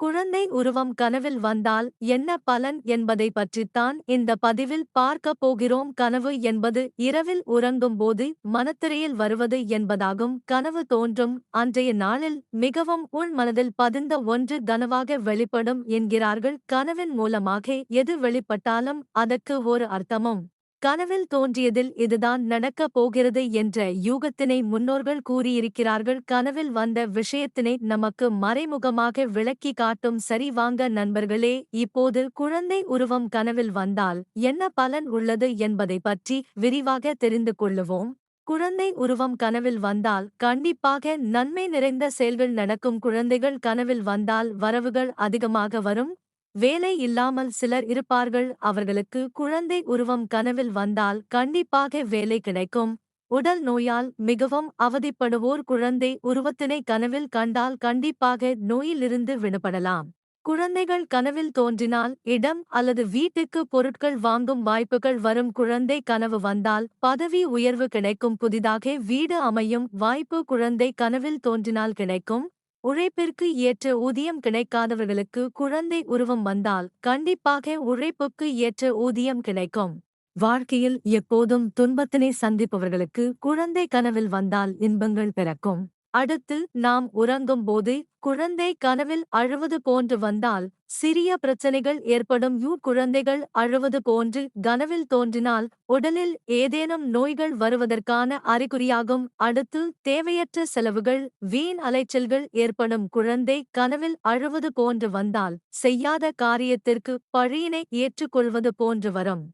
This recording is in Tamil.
குழந்தை உருவம் கனவில் வந்தால் என்ன பலன் என்பதை பற்றித்தான் இந்த பதிவில் பார்க்கப் போகிறோம். கனவு என்பது இரவில் உறங்கும்போது மனத்திரையில் வருவது என்பதாகும். கனவு தோன்றும். அன்றைய நாளில் மிகவும் உள் மனதில் பதிந்த ஒன்று கனவாக வெளிப்படும் என்கிறார்கள். கனவின் மூலமாக எது வெளிப்பட்டாலும் அதற்கு ஒரு அர்த்தமும். கனவில் தோன்றியதில் இதுதான் நடக்கப் போகிறது என்ற யூகத்தினை முன்னோர்கள் கூறியிருக்கிறார்கள். கனவில் வந்த விஷயத்தினை நமக்கு மறைமுகமாக விளக்கி காட்டும் சரி வாங்க நண்பர்களே இப்போது குழந்தை உருவம் கனவில் வந்தால் என்ன பலன் உள்ளது என்பதை பற்றி விரிவாக தெரிந்து கொள்ளுவோம். குழந்தை உருவம் கனவில் வந்தால் கண்டிப்பாக நன்மை நிறைந்த செயல்கள் நடக்கும். குழந்தைகள் கனவில் வந்தால் வரவுகள் அதிகமாக வரும். வேலை இல்லாமல் சிலர் இருப்பார்கள். அவர்களுக்கு குழந்தை உருவம் கனவில் வந்தால் கண்டிப்பாக வேலை கிடைக்கும். உடல் நோயால் மிகவும் அவதிப்படுவோர் குழந்தை உருவத்தினை கனவில் கண்டால் கண்டிப்பாக நோயிலிருந்து விடுபடலாம். குழந்தைகள் கனவில் தோன்றினால் இடம் அல்லது வீட்டுக்கு பொருட்கள் வாங்கும் வாய்ப்புகள் வரும். குழந்தை கனவு வந்தால் பதவி உயர்வு கிடைக்கும். புதிதாக வீடு அமையும் வாய்ப்பு குழந்தை கனவில் தோன்றினால் கிடைக்கும். உழைப்பிற்கு ஏற்ற ஊதியம் கிடைக்காதவர்களுக்கு குழந்தை உருவம் வந்தால் கண்டிப்பாக உழைப்புக்கு ஏற்ற ஊதியம் கிடைக்கும். வாழ்க்கையில் எப்போதும் துன்பத்தினை சந்திப்பவர்களுக்கு குழந்தை கனவில் வந்தால் இன்பங்கள் பிறக்கும். அடுத்து நாம் உறங்கும்போது குழந்தை கனவில் அழுவது போன்று வந்தால் சிறிய பிரச்சனைகள் ஏற்படும். யூ குழந்தைகள் அழுவது போன்று கனவில் தோன்றினால் உடலில் ஏதேனும் நோய்கள் வருவதற்கான அறிகுறியாகும். அடுத்து தேவையற்ற செலவுகள் வீண் அலைச்சல்கள் ஏற்படும். குழந்தை கனவில் அழுவது போன்று வந்தால் செய்யாத காரியத்திற்கு பழியினை ஏற்றுக்கொள்வது போன்று வரும்.